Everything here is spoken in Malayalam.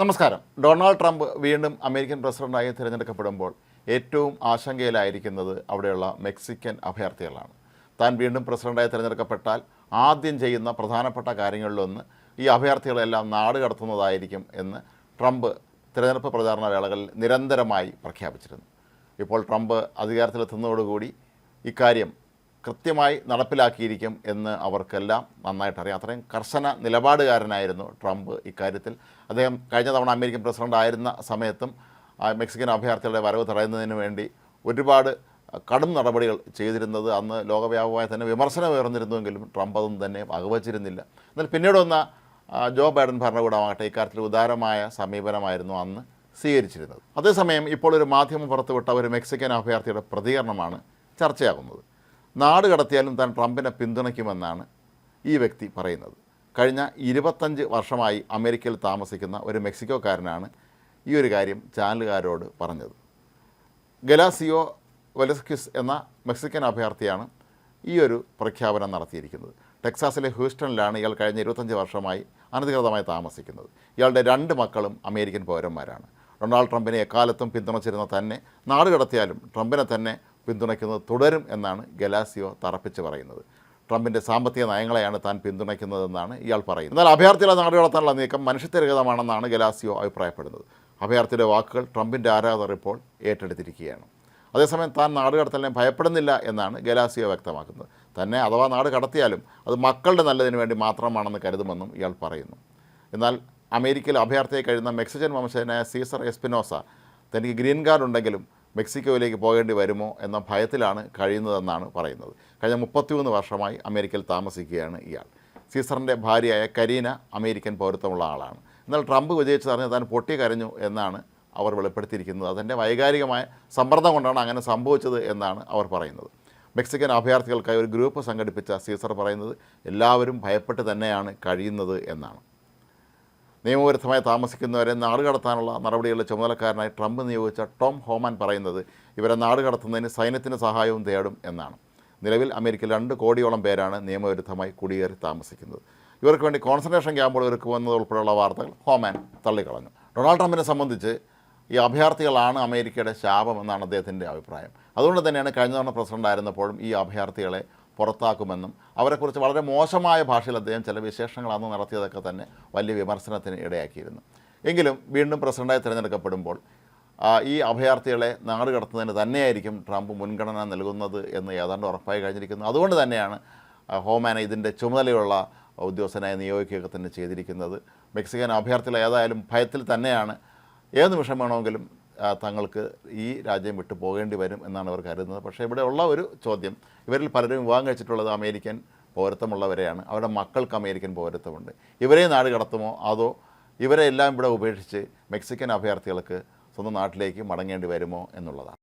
നമസ്കാരം. ഡൊണാൾഡ് ട്രംപ് വീണ്ടും അമേരിക്കൻ പ്രസിഡന്റായി തിരഞ്ഞെടുക്കപ്പെടുമ്പോൾ ഏറ്റവും ആശങ്കയിലായിരിക്കുന്നത് അവിടെയുള്ള മെക്സിക്കൻ അഭയാർത്ഥികളാണ്. താൻ വീണ്ടും പ്രസിഡന്റായി തിരഞ്ഞെടുക്കപ്പെട്ടാൽ ആദ്യം ചെയ്യുന്ന പ്രധാനപ്പെട്ട കാര്യങ്ങളിലൊന്ന് ഈ അഭയാർത്ഥികളെല്ലാം നാട് കടത്തുന്നതായിരിക്കും എന്ന് ട്രംപ് തിരഞ്ഞെടുപ്പ് പ്രചാരണ വേളകളിൽ നിരന്തരമായി പ്രഖ്യാപിച്ചിരുന്നു. ഇപ്പോൾ ട്രംപ് അധികാരത്തിലെത്തുന്നതോടുകൂടി ഇക്കാര്യം കൃത്യമായി നടപ്പിലാക്കിയിരിക്കും എന്ന് അവർക്കെല്ലാം നന്നായിട്ട് അറിയാം അത്രയും കർശന നിലപാടുകാരനായിരുന്നു ട്രംപ് ഇക്കാര്യത്തിൽ. അദ്ദേഹം കഴിഞ്ഞ തവണ അമേരിക്കൻ പ്രസിഡന്റ് ആയിരുന്ന സമയത്തും മെക്സിക്കൻ അഭയാർത്ഥികളുടെ വരവ് തടയുന്നതിന് വേണ്ടി ഒരുപാട് കടും നടപടികൾ ചെയ്തിരുന്നത് അന്ന് ലോകവ്യാപകമായി തന്നെ വിമർശനം ഉയർന്നിരുന്നുവെങ്കിലും ട്രംപ് അതൊന്നും തന്നെ വകവച്ചിരുന്നില്ല. എന്നാൽ പിന്നീട് വന്ന ജോ ബൈഡൻ ഭരണകൂടമാകട്ടെ ഇക്കാര്യത്തിൽ ഉദാരമായ സമീപനമായിരുന്നു അന്ന് സ്വീകരിച്ചിരുന്നത്. അതേസമയം ഇപ്പോൾ ഒരു മാധ്യമം പുറത്തുവിട്ട ഒരു മെക്സിക്കൻ അഭയാർത്ഥിയുടെ പ്രതികരണമാണ് ചർച്ചയാകുന്നത്. നാട് കടത്തിയാലും താൻ ട്രംപിനെ പിന്തുണയ്ക്കുമെന്നാണ് ഈ വ്യക്തി പറയുന്നത്. കഴിഞ്ഞ ഇരുപത്തഞ്ച് വർഷമായി അമേരിക്കയിൽ താമസിക്കുന്ന ഒരു മെക്സിക്കോക്കാരനാണ് ഈ ഒരു കാര്യം ചാനലുകാരോട് പറഞ്ഞത്. ഗലാസിയോ വെലസ്ക്യുസ് എന്ന മെക്സിക്കൻ അഭയാർത്ഥിയാണ് ഈ ഒരു പ്രഖ്യാപനം നടത്തിയിരിക്കുന്നത്. ടെക്സാസിലെ ഹ്യൂസ്റ്റണിലാണ് ഇയാൾ കഴിഞ്ഞ ഇരുപത്തഞ്ച് വർഷമായി അനധികൃതമായി താമസിക്കുന്നത്. ഇയാളുടെ രണ്ട് മക്കളും അമേരിക്കൻ പൗരന്മാരാണ്. ഡൊണാൾഡ് ട്രംപിനെ എക്കാലത്തും പിന്തുണച്ചിരുന്ന തന്നെ നാട് കടത്തിയാലും ട്രംപിനെ തന്നെ പിന്തുണയ്ക്കുന്നത് തുടരും എന്നാണ് ഗലാസിയോ തറപ്പിച്ച് പറയുന്നത്. ട്രംപിന്റെ സാമ്പത്തിക നയങ്ങളെയാണ് താൻ പിന്തുണയ്ക്കുന്നതെന്നാണ് ഇയാൾ പറയുന്നത്. എന്നാൽ അഭയാർത്ഥികളെ നാട് കടത്താനുള്ള നീക്കം മനുഷ്യത്വരഹിതമാണെന്നാണ് ഗലാസിയോ അഭിപ്രായപ്പെടുന്നത്. അഭയാർത്ഥിയുടെ വാക്കുകൾ ട്രംപിന്റെ ആരാധകർ ഇപ്പോൾ ഏറ്റെടുത്തിരിക്കുകയാണ്. അതേസമയം താൻ നാട് കടത്തലിനെ ഭയപ്പെടുന്നില്ല എന്നാണ് ഗലാസിയോ വ്യക്തമാക്കുന്നത്. തന്നെ അഥവാ നാട് കടത്തിയാലും അത് മക്കളുടെ നല്ലതിന് വേണ്ടി മാത്രമാണെന്ന് കരുതുമെന്നും ഇയാൾ പറയുന്നു. എന്നാൽ അമേരിക്കയിൽ അഭയാർത്ഥിയായി കഴിയുന്ന മെക്സിക്കൻ വംശജനായ സീസർ എസ്പിനോസ തനിക്ക് ഗ്രീൻ കാർഡ് ഉണ്ടെങ്കിലും മെക്സിക്കോയിലേക്ക് പോകേണ്ടി വരുമോ എന്ന ഭയത്തിലാണ് കഴിയുന്നതെന്നാണ് പറയുന്നത്. കഴിഞ്ഞ മുപ്പത്തിമൂന്ന് വർഷമായി അമേരിക്കയിൽ താമസിക്കുകയാണ് ഇയാൾ. സീസറിന്റെ ഭാര്യയായ കരീന അമേരിക്കൻ പൗരത്വമുള്ള ആളാണ്. എന്നാൽ ട്രംപ് വിജയിച്ചു വിജയിച്ചതറിഞ്ഞ് താൻ പൊട്ടി കരഞ്ഞു എന്നാണ് അവർ വെളിപ്പെടുത്തിയിരിക്കുന്നത്. അതിന്റെ വൈകാരികമായ സമ്മർദ്ദം കൊണ്ടാണ് അങ്ങനെ സംഭവിച്ചത് എന്നാണ് അവർ പറയുന്നത്. മെക്സിക്കൻ അഭയാർത്ഥികൾക്കായി ഒരു ഗ്രൂപ്പ് സംഘടിപ്പിച്ച സീസർ പറയുന്നത് എല്ലാവരും ഭയപ്പെട്ട് തന്നെയാണ് കഴിയുന്നത് എന്നാണ്. നിയമവിരുദ്ധമായി താമസിക്കുന്നവരെ നാട് കടത്താനുള്ള നടപടികളുടെ ചുമതലക്കാരനായി ട്രംപ് നിയോഗിച്ച ടോം ഹോമാൻ പറയുന്നത് ഇവരെ നാട് കടത്തുന്നതിന് സൈന്യത്തിന്റെ സഹായവും തേടും എന്നാണ്. നിലവിൽ അമേരിക്കയിൽ രണ്ട് കോടിയോളം പേരാണ് നിയമവിരുദ്ധമായി കുടിയേറി താമസിക്കുന്നത്. ഇവർക്ക് വേണ്ടി കോൺസെൻട്രേഷൻ ക്യാമ്പുകൾ ഒരുക്കുമെന്നത് ഉൾപ്പെടെയുള്ള വാർത്തകൾ ഹോമാൻ തള്ളിക്കളഞ്ഞു. ഡൊണാൾഡ് ട്രംപിനെ സംബന്ധിച്ച് ഈ അഭയാർത്ഥികളാണ് അമേരിക്കയുടെ ശാപം എന്നാണ് അദ്ദേഹത്തിന്റെ അഭിപ്രായം. അതുകൊണ്ട് തന്നെയാണ് കഴിഞ്ഞ തവണ പ്രസിഡന്റ് ആയിരുന്നപ്പോഴും ഈ അഭയാർത്ഥികളെ പുറത്താക്കുമെന്നും അവരെക്കുറിച്ച് വളരെ മോശമായ ഭാഷയിൽ അദ്ദേഹം ചില വിശേഷങ്ങൾ അന്ന് നടത്തിയതൊക്കെ തന്നെ വലിയ വിമർശനത്തിന് ഇടയാക്കിയിരുന്നു. എങ്കിലും വീണ്ടും പ്രസിഡന്റായി തിരഞ്ഞെടുക്കപ്പെടുമ്പോൾ ഈ അഭയാർത്ഥികളെ നാട് കടത്തുന്നതിന് തന്നെയായിരിക്കും ട്രംപ് മുൻഗണന നൽകുന്നത് എന്ന് ഏതാണ്ട് ഉറപ്പായി കഴിഞ്ഞിരിക്കുന്നു. അതുകൊണ്ട് തന്നെയാണ് ഹോമാനെ ഇതിന്റെ ചുമതലയുള്ള ഉദ്യോഗസ്ഥനായി നിയോഗിക്കുകയൊക്കെ തന്നെ ചെയ്തിരിക്കുന്നത്. മെക്സിക്കൻ അഭയാർത്ഥികൾ ഏതായാലും ഭയത്തിൽ തന്നെയാണ്. ഏത് നിമിഷം വേണമെങ്കിലും തങ്ങൾക്ക് ഈ രാജ്യം വിട്ടു പോകേണ്ടി വരും എന്നാണ് അവർ കരുതുന്നത്. പക്ഷേ ഇവിടെ ഉള്ള ഒരു ചോദ്യം ഇവരിൽ പലരും വിവാഹം കഴിച്ചിട്ടുള്ളത് അമേരിക്കൻ പൗരത്വമുള്ളവരെയാണ്. അവരുടെ മക്കൾക്ക് അമേരിക്കൻ പൗരത്വമുണ്ട്. ഇവരെ നാട് കടത്തുമോ? അതോ ഇവരെ എല്ലാം ഇവിടെ ഉപേക്ഷിച്ച് മെക്സിക്കൻ അഭയാർത്ഥികൾക്ക് സ്വന്തം നാട്ടിലേക്ക് മടങ്ങേണ്ടി വരുമോ എന്നുള്ളതാണ്.